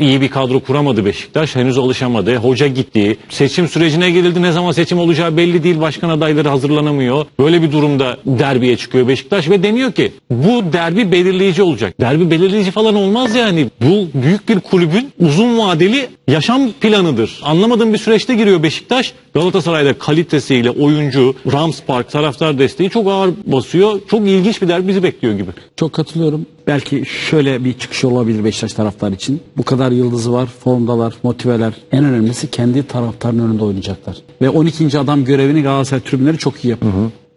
İyi bir kadro kuramadı Beşiktaş. Henüz alışamadı. Hoca gitti. Seçim sürecine girildi. Ne zaman seçim olacağı belli değil. Başkan adayları hazırlanamıyor. Böyle bir durumda derbiye çıkıyor Beşiktaş ve deniyor ki bu derbi belirleyici olacak. Derbi belirleyici falan olmaz yani. Bu büyük bir kulübün uzun vadeli yaşam planıdır. Anlamadığım bir süreçte giriyor Beşiktaş. Galatasaray'da kalitesiyle oyuncu, Rams Park taraftar desteği çok ağır basıyor. Çok ilginç bir derbi bizi bekliyor gibi. Çok katılıyorum. Belki şöyle bir çıkış olabilir Beşiktaş taraftar için. Bu kadar yıldızı var, formdalar, motiveler. En önemlisi kendi taraftarın önünde oynayacaklar. Ve 12. adam görevini Galatasaray tribünleri çok iyi yapıyor.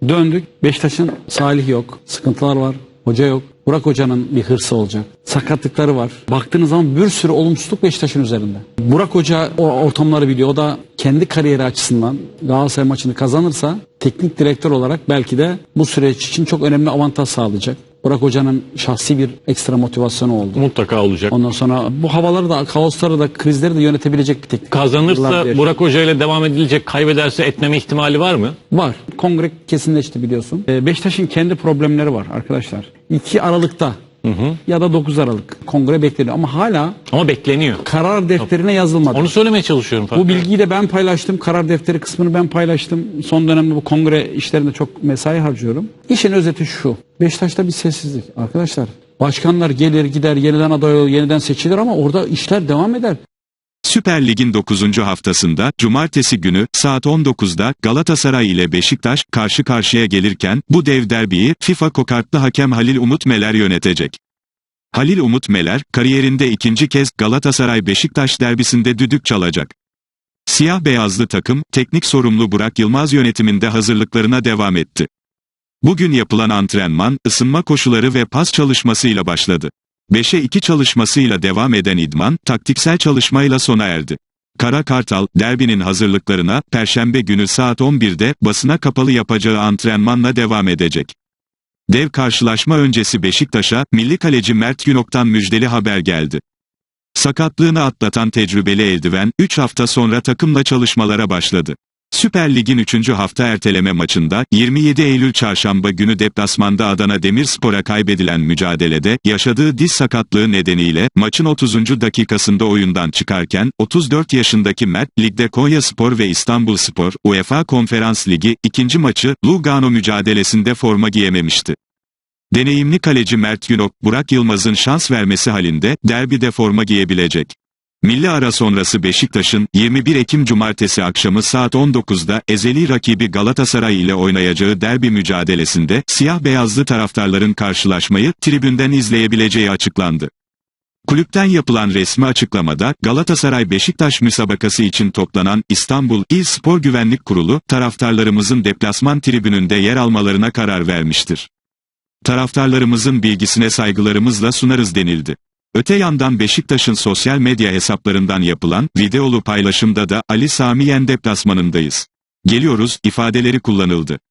Döndük. Beşiktaş'ın Salih yok. Sıkıntılar var. Hoca yok. Burak Hoca'nın bir hırsı olacak. Sakatlıkları var. Baktığınız zaman bir sürü olumsuzluk Beşiktaş'ın üzerinde. Burak Hoca o ortamları biliyor. O da kendi kariyeri açısından Galatasaray maçını kazanırsa teknik direktör olarak belki de bu süreç için çok önemli avantaj sağlayacak. Burak Hoca'nın şahsi bir ekstra motivasyonu oldu. Mutlaka olacak. Ondan sonra bu havaları da, kaosları da, krizleri de yönetebilecek bir teknik. Kazanırsa. Burak Hoca ile devam edilecek, kaybederse etmeme ihtimali var mı? Var. Kongre kesinleşti biliyorsun. Ee, Beşiktaş'ın kendi problemleri var arkadaşlar. 2 Aralık'ta ya da 9 Aralık kongre bekleniyor ama hala Ama bekleniyor. karar defterine yazılmadı. Onu söylemeye çalışıyorum. Bu bilgiyi de ben paylaştım. Karar defteri kısmını ben paylaştım. Son dönemde bu kongre işlerinde çok mesai harcıyorum. İşin özeti şu. Beşiktaş'ta bir sessizlik. Arkadaşlar başkanlar gelir gider yeniden aday olur yeniden seçilir ama orada işler devam eder. Süper Lig'in 9. haftasında cumartesi günü saat 19'da Galatasaray ile Beşiktaş karşı karşıya gelirken bu dev derbiyi FIFA kokartlı hakem Halil Umut Meler yönetecek. Halil Umut Meler kariyerinde ikinci kez Galatasaray Beşiktaş derbisinde düdük çalacak. Siyah beyazlı takım teknik sorumlu Burak Yılmaz yönetiminde hazırlıklarına devam etti. Bugün yapılan antrenman, ısınma koşuları ve pas çalışmasıyla başladı. 5'e 2 çalışmasıyla devam eden idman, taktiksel çalışmayla sona erdi. Kara Kartal, derbinin hazırlıklarına, Perşembe günü saat 11'de, basına kapalı yapacağı antrenmanla devam edecek. Dev karşılaşma öncesi Beşiktaş'a, milli kaleci Mert Günok'tan müjdeli haber geldi. Sakatlığını atlatan tecrübeli eldiven, 3 hafta sonra takımla çalışmalara başladı. Süper Lig'in 3. hafta erteleme maçında 27 Eylül çarşamba günü deplasmanda Adana Demirspor'a kaybedilen mücadelede yaşadığı diz sakatlığı nedeniyle maçın 30. dakikasında oyundan çıkarken 34 yaşındaki Mert ligde Konyaspor ve İstanbulspor UEFA Konferans Ligi ikinci maçı Lugano mücadelesinde forma giyememişti. Deneyimli kaleci Mert Günok, Burak Yılmaz'ın şans vermesi halinde derbide forma giyebilecek. Milli ara sonrası Beşiktaş'ın 21 Ekim Cumartesi akşamı saat 19'da ezeli rakibi Galatasaray ile oynayacağı derbi mücadelesinde siyah beyazlı taraftarların karşılaşmayı tribünden izleyebileceği açıklandı. Kulüpten yapılan resmi açıklamada Galatasaray Beşiktaş müsabakası için toplanan İstanbul İl Spor Güvenlik Kurulu taraftarlarımızın deplasman tribününde yer almalarına karar vermiştir. Taraftarlarımızın bilgisine saygılarımızla sunarız denildi. Öte yandan Beşiktaş'ın sosyal medya hesaplarından yapılan videolu paylaşımda da Ali Sami Yen deplasmanındayız. Geliyoruz ifadeleri kullanıldı.